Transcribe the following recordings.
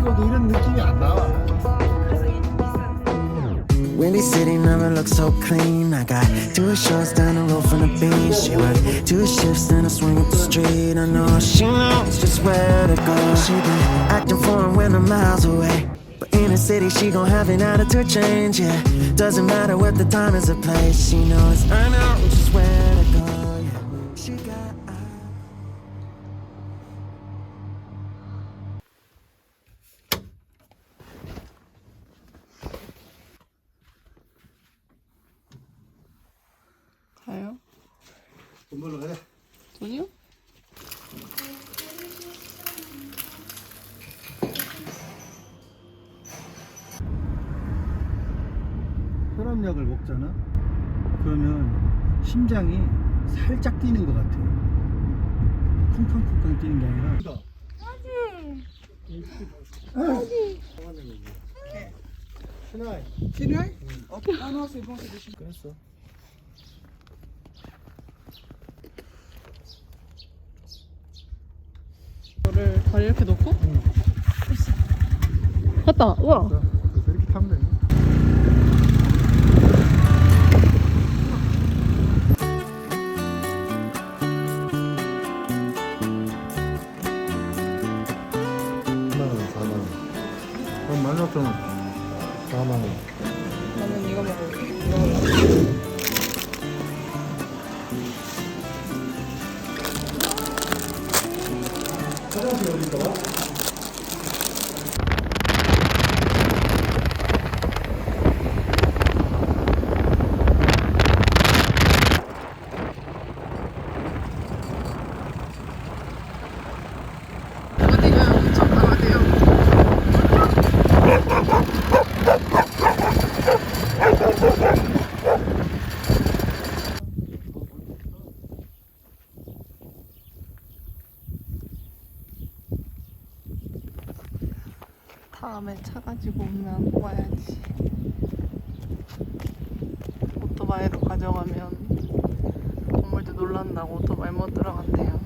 찍어도 이런 느낌이 안 나와. Windy City never looks so clean. I got two shorts down the road from the beach. She work two shifts and I swing up the street. I know she knows just where to go. She been acting foreign when I'm miles away. But in the city, she gon' have an attitude change. Yeah, doesn't matter what the time is or place. She knows I know just where to go. 돈 벌러 가자. 돈이요? 혈압약을 먹잖아. 그러면 심장이 살짝 뛰는 것 같아. 쿵쾅쿵쾅 뛰는 게 아니라. 신아이. Sinai Ok. Ah non, c'est bon, c'est des 그랬어. 이거를 다리 이렇게 놓고? 갔다. 우와. 그래서 이렇게 타면 돼. 그럼 만 오천 원. 4만 원. 어디 있어? 다음에 차 가지고 오면 와야지. 오토바이로 가져가면 동물들 놀란다고 오토바이 못 들어간대요.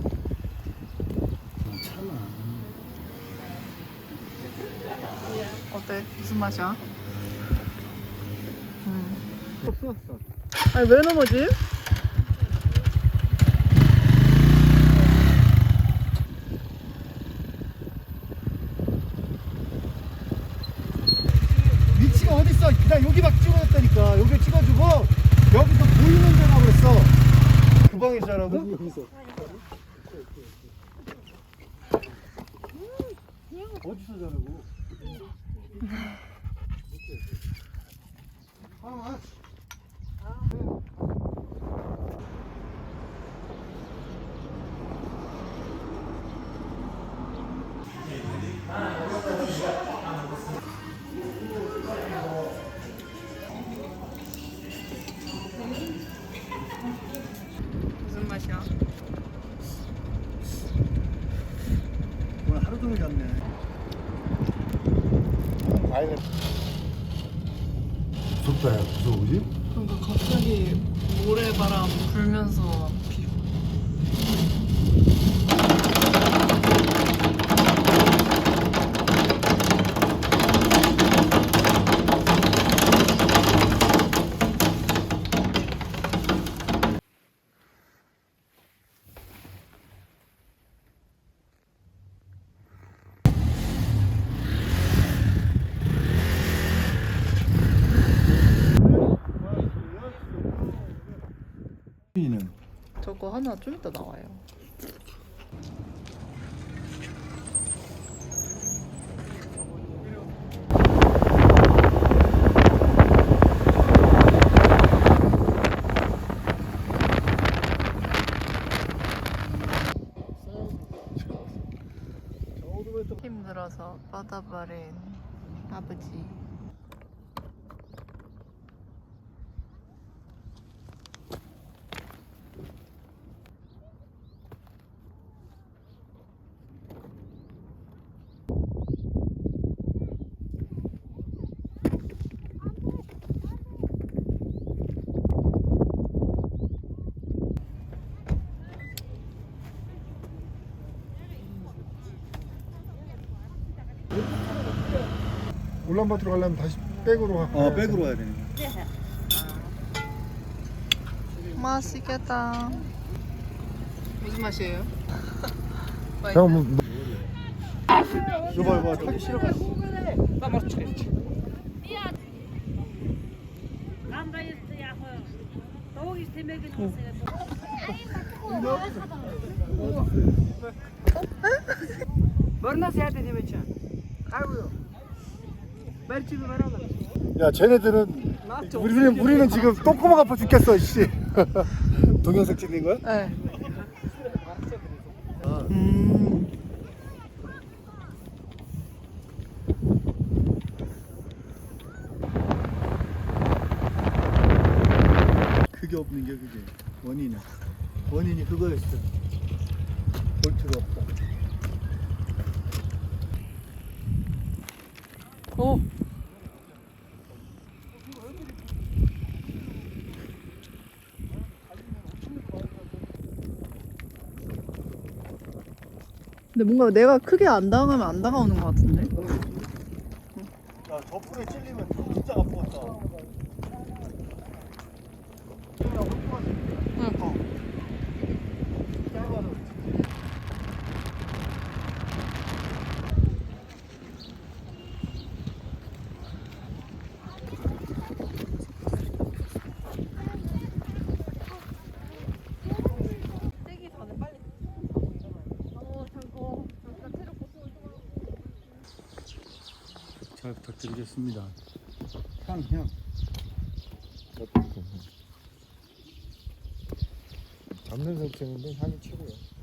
참아. 어때? 무슨 맛이야? 음. 없어. 아니 왜 넘어지? 어디 있어? 나 여기 막 찍어놨다니까. 여기 찍어주고 여기서 보이는 데라고 그랬어. 그 방이잖아. 여기서. 어디서 자라고? 아, 무 과일. 무섭다, 야. 무서워, 그지? 그러니까 갑자기 모래바람 불면서 비는 저거 하나 좀 이따 나와요. 힘들어서 뻗어버린 아버지. 울란바토로 가려면 다시 백으로 가. 어, 백으로 가야 되는 거야. 맛있겠다. 무슨 맛이에요? 형, 뭐, 이거 봐, 이거 봐. Borna seyahat edeyim için. Kayboldu. 야 쟤네들은 우리는 우리는 지금 똥구멍 아파 죽겠어 씨. 동영상 찍는 거야? 네. 그게 없는 게 그게 원인은 원인이 그거였어. 볼트가 근데 뭔가 내가 크게 안 당하면 안 다가오는 것 같은데? 야, 저 풀에 찔리면 진짜 아프겠다. 그러니까. 잘 부탁드리겠습니다. 향 향. 잡는 설정인데 향이 최고야.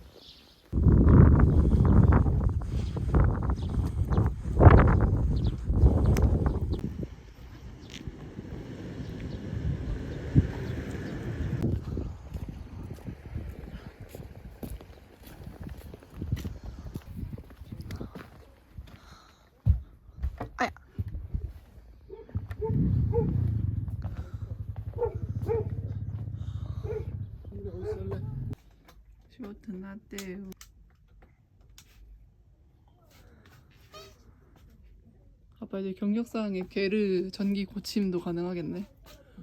쇼트 나대요. 아빠 이제 경력사항에 게르 전기 고침도 가능하겠네.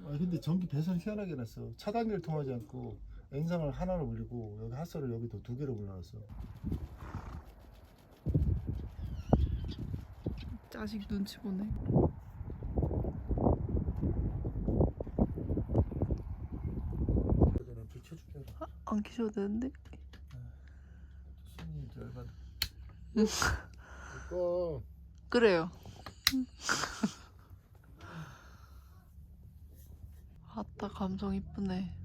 아 근데 전기 배선 희한하게 놨어. 차단기를 통하지 않고 엔상을 하나로 올리고 여기 핫설을 여기도 두 개로 올려놨어. 자식 눈치 보네. 그전에 비켜줄게. 안 키셔도 되는데? 손이 열받아. 이거 그래요. 아따 감성 이쁘네.